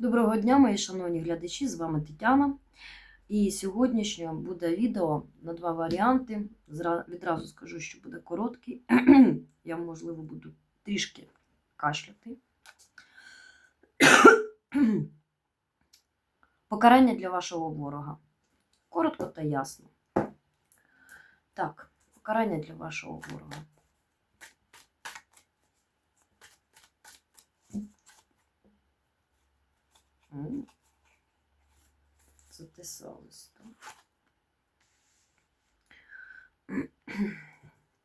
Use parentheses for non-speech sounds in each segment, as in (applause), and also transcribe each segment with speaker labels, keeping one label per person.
Speaker 1: Доброго дня, мої шановні глядачі! З вами Тетяна. І сьогоднішнє буде відео на два варіанти. Відразу скажу, що буде короткий. (clears throat) Я, можливо, буду трішки кашляти. (clears throat) Покарання для вашого ворога. Коротко та ясно. Так, покарання для вашого ворога. Так.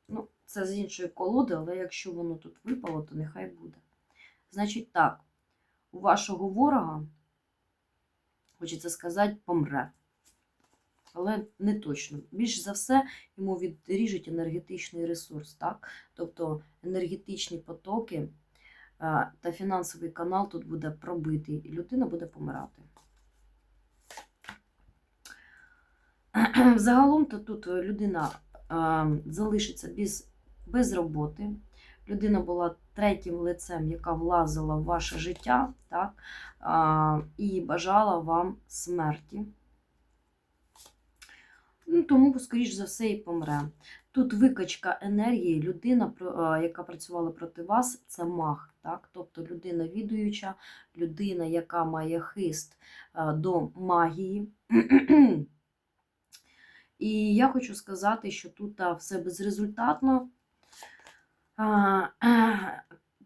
Speaker 1: Ну, це з іншої колоди, але якщо воно тут випало, то нехай буде. Значить так, у вашого ворога, хочеться сказати, помре. Але не точно. Більш за все, йому відріжуть енергетичний ресурс, так? Тобто енергетичні потоки та фінансовий канал тут буде пробитий, і людина буде помирати. (clears throat) Загалом то тут людина а, залишиться без, без роботи. Людина була третім лицем, яка влазила в ваше життя, так? І бажала вам смерті. Ну, тому, скоріш за все, і помре. Тут викачка енергії, людина, е, яка працювала проти вас, це маг. Так? Тобто людина відуюча, людина, яка має хист е, до магії. (clears throat) І я хочу сказати, що тут все безрезультатно. (clears throat)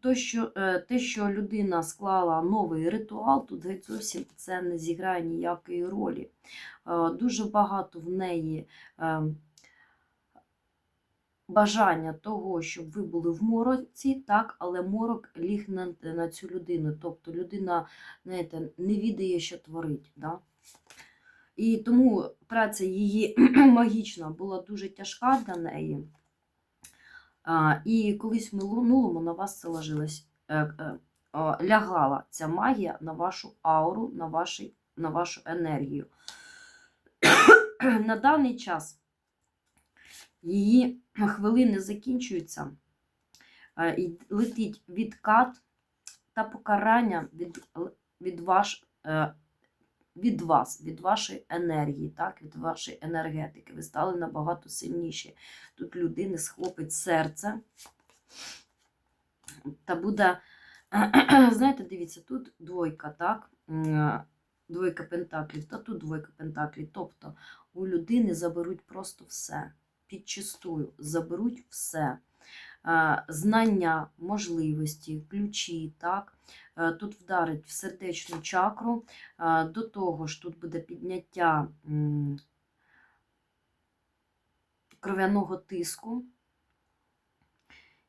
Speaker 1: То, що, е, те, що людина склала новий ритуал, тут геть зовсім це не зіграє ніякої ролі. Дуже багато в неї е, бажання того, щоб ви були в мороці, так, але морок ліг на, на цю людину. Тобто людина знаєте, не відає, що творить. Да? І тому праця її (clears throat) магічна була дуже тяжка для неї. І колись в минулому на вас це ложилось, е, е, лягала ця магія на вашу ауру, на, ваші, на вашу енергію. (clears throat) на даний час її хвилини закінчуються, е, летить відкат та покарання від, від, ваш, від вас, від вашої енергії, так, від вашої енергетики. Ви стали набагато сильніші. Тут людини схлопить серце. Та буде, (clears throat) знаєте, дивіться, тут двойка, так? Двойка пентаклів, та тут двойка пентаклів. Тобто у людини заберуть просто все. Підчистую, заберуть все. Е, Знання, можливості, ключі, так? Е, Тут вдарить в сердечну чакру. Е, До того ж, тут буде підняття кров'яного тиску,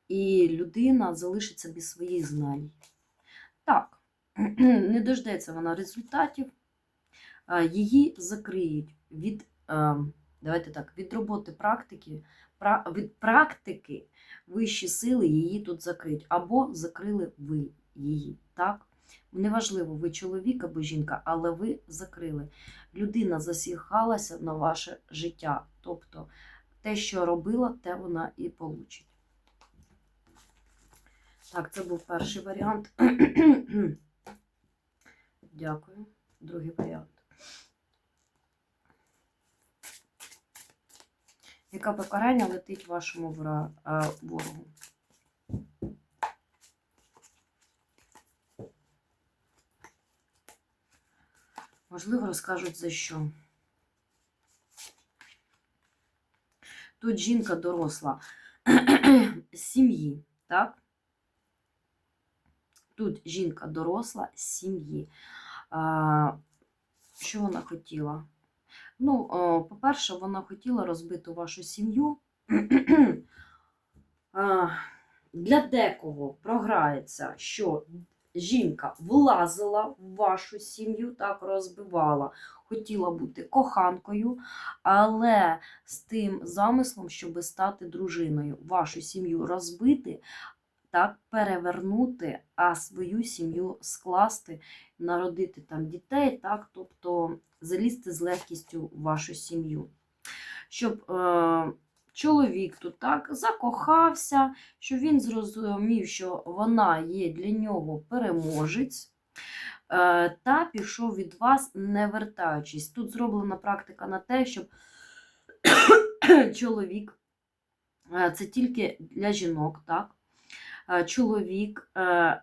Speaker 1: і людина залишиться без своїх знань. Так, (clears throat) не дождеться вона результатів, її закриють від, е, давайте так, від роботи практики, пра- від практики вищі сили її тут закриють, або закрили ви її. так? Неважливо, ви чоловік або жінка, але ви закрили. Людина засіхалася на ваше життя. Тобто те, що робила, те вона і получить. Так, це був перший варіант. (clears throat) Дякую. Другий варіант. Яке покарання летить вашому ворогу? Можливо, розкажуть за що. Тут жінка доросла з сім'ї, так? Тут жінка доросла з сім'ї. Що вона хотіла? Ну, по-перше, вона хотіла розбити вашу сім'ю. (clears throat) Для декого програється, що жінка влазила в вашу сім'ю, так розбивала, хотіла бути коханкою, але з тим замислом, щоб стати дружиною, вашу сім'ю розбити, так перевернути, а свою сім'ю скласти, народити там дітей, так, тобто залізти з легкістю в вашу сім'ю. Щоб е, чоловік тут так закохався, щоб він зрозумів, що вона є для нього переможець. е, та пішов від вас, не вертаючись. Тут зроблена практика на те, щоб (coughs) чоловік, е, це тільки для жінок, так? Е, Чоловік е,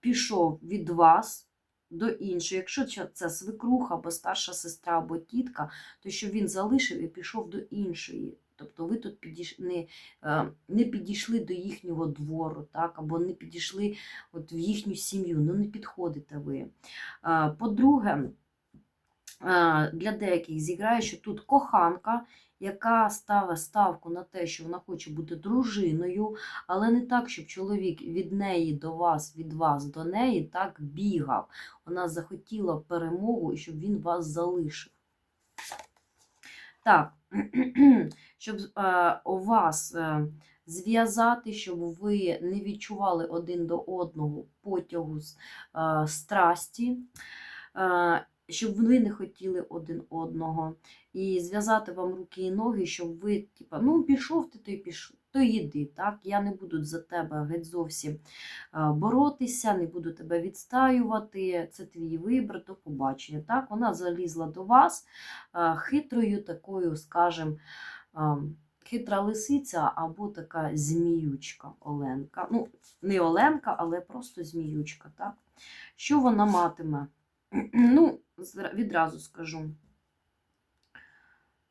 Speaker 1: пішов від вас до іншої. Якщо це- свекруха або старша сестра, або тітка, то що він залишив і пішов до іншої. Тобто ви тут підійш... не, е, не підійшли до їхнього двору, так? або не підійшли от в їхню сім'ю, ну не підходите ви. По-друге, для деяких зіграє, що тут коханка, яка ставить ставку на те, що вона хоче бути дружиною, але не так, щоб чоловік від неї до вас, від вас до неї так бігав. Вона захотіла перемогу і щоб він вас залишив. Так, (clears throat) щоб е, у вас е, зв'язати, щоб ви не відчували один до одного потягу е, страсті, е, щоб ви не хотіли один одного, і зв'язати вам руки і ноги, щоб ви, типа, ну, пішов ти, то й пішов, то йди. Так? Я не буду за тебе геть зовсім боротися, не буду тебе відстаювати. Це твій вибір, до побачення. Так? Вона залізла до вас хитрою такою, скажем, е, хитра лисиця або така зміючка Оленка. Ну, не Оленка, але просто зміючка. Так? Що вона матиме? (clears throat) Ну, відразу скажу,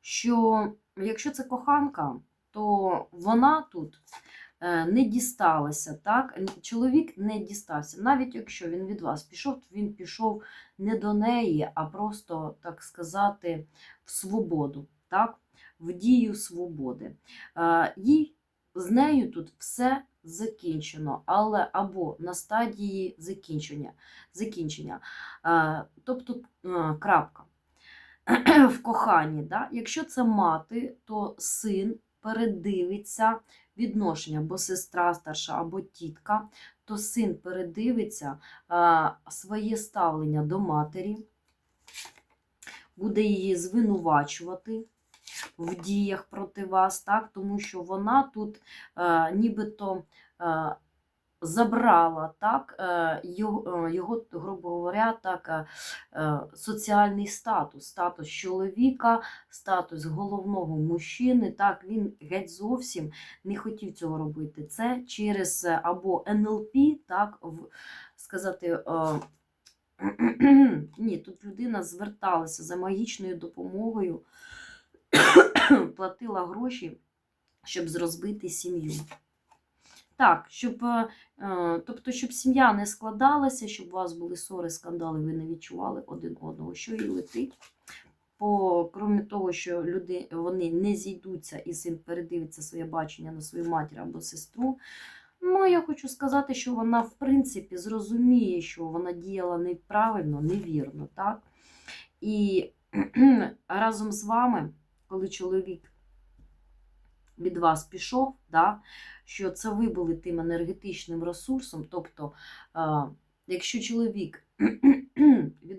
Speaker 1: що якщо це коханка, то вона тут е, не дісталася, так? Чоловік не дістався. Навіть якщо він від вас пішов, то він пішов не до неї, а просто, так сказати, в свободу, так? в дію свободи. Е, Їй з нею тут все закінчено, але або на стадії закінчення. закінчення. Е, Тобто е, крапка. (clears throat) В коханні. Да? Якщо це мати, то син передивиться відношення, або сестра старша, або тітка, то син передивиться е, своє ставлення до матері, буде її звинувачувати в діях проти вас, так? тому що вона тут е, нібито е, забрала так, е, його, е, його, грубо говоря, так, е, соціальний статус, статус чоловіка, статус головного мужчини. Так, він геть зовсім не хотів цього робити. Це через або НЛП, так, в, сказати. Е, (clears throat) ні, тут людина зверталася за магічною допомогою, (coughs) платила гроші, щоб зрозбити сім'ю. Так, щоб, е, е, тобто, щоб сім'я не складалася, щоб у вас були ссори, скандали, ви не відчували один одного, що їй летить. По, крім того, що люди, вони не зійдуться і син передивиться своє бачення на свою матір або сестру. Ну, я хочу сказати, що вона, в принципі, зрозуміє, що вона діяла неправильно, невірно, так? І разом з вами, коли чоловік від вас пішов, да, що це ви були тим енергетичним ресурсом. Тобто, е, якщо чоловік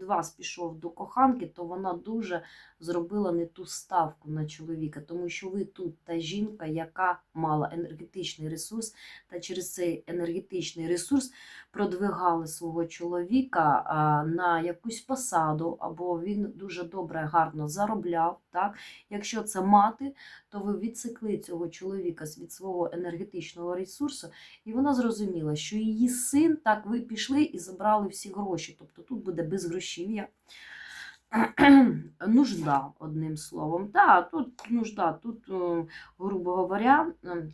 Speaker 1: вас пішов до коханки, то вона дуже зробила не ту ставку на чоловіка, тому що ви тут та жінка, яка мала енергетичний ресурс, та через цей енергетичний ресурс продвигали свого чоловіка на якусь посаду, або він дуже добре, гарно заробляв. Так? Якщо це мати, то ви відсекли цього чоловіка від свого енергетичного ресурсу, і вона зрозуміла, що її син, так, ви пішли і забрали всі гроші. Тобто тут буде безгрошів'я. (clears throat) Нужда, одним словом. Так, тут нужда, тут, е, грубо говоря, е,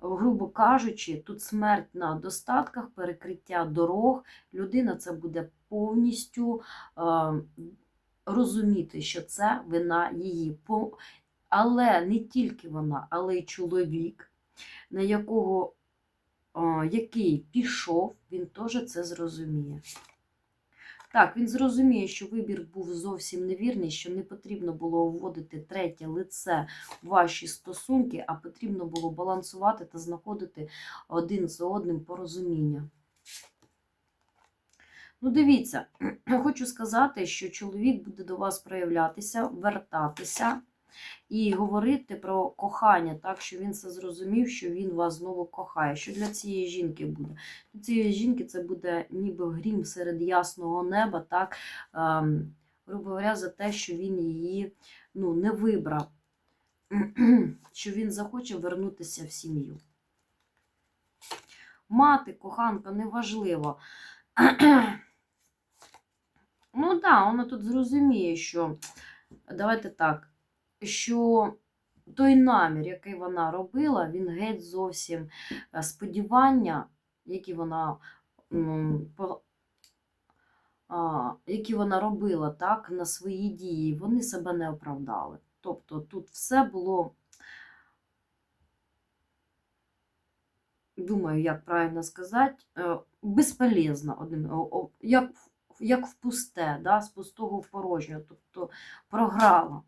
Speaker 1: грубо кажучи, тут смерть на достатках, перекриття дорог. Людина це буде повністю е, розуміти, що це вина її. Але не тільки вона, але й чоловік, на якого який пішов, він теж це зрозуміє. Так, він зрозуміє, що вибір був зовсім невірний, що не потрібно було вводити третє лице в ваші стосунки, а потрібно було балансувати та знаходити один за одним порозуміння. Ну, дивіться, (clears throat) хочу сказати, що чоловік буде до вас проявлятися, вертатися. І говорити про кохання, так, що він це зрозумів, що він вас знову кохає. Що для цієї жінки буде? Для цієї жінки це буде ніби грім серед ясного неба, так, ем, грубо говоря, за те, що він її ну, не вибрав, (clears throat) що він захоче вернутися в сім'ю. Мати, коханка, неважливо. (clears throat) Ну так, да, вона тут зрозуміє, що давайте так, що той намір, який вона робила, він геть зовсім е, сподівання, які вона, які вона робила так, на свої дії, вони себе не оправдали. Тобто тут все було, думаю, як правильно сказати, е, безполезно, як, як в пусте, да, з пустого в порожнє, тобто програла.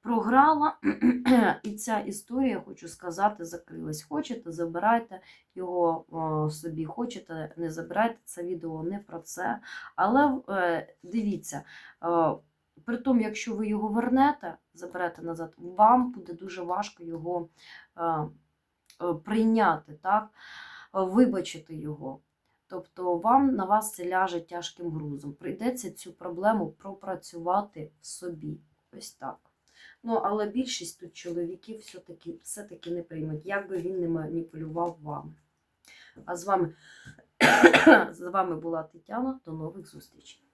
Speaker 1: Програла, (clears throat) і ця історія, хочу сказати, закрилась. Хочете, забирайте його собі, хочете, не забирайте це відео не про це. Але е, дивіться, е, при тому, якщо ви його вернете, заберете назад, вам буде дуже важко його е, е, прийняти, так? е, вибачити його. Тобто вам на вас це ляже тяжким грузом. Прийдеться цю проблему пропрацювати в собі. Ось так. Ну, але більшість тут чоловіків все-таки все-таки не приймуть, як би він не маніпулював вами. А з вами, (coughs) з вами була Тетяна. До нових зустрічей.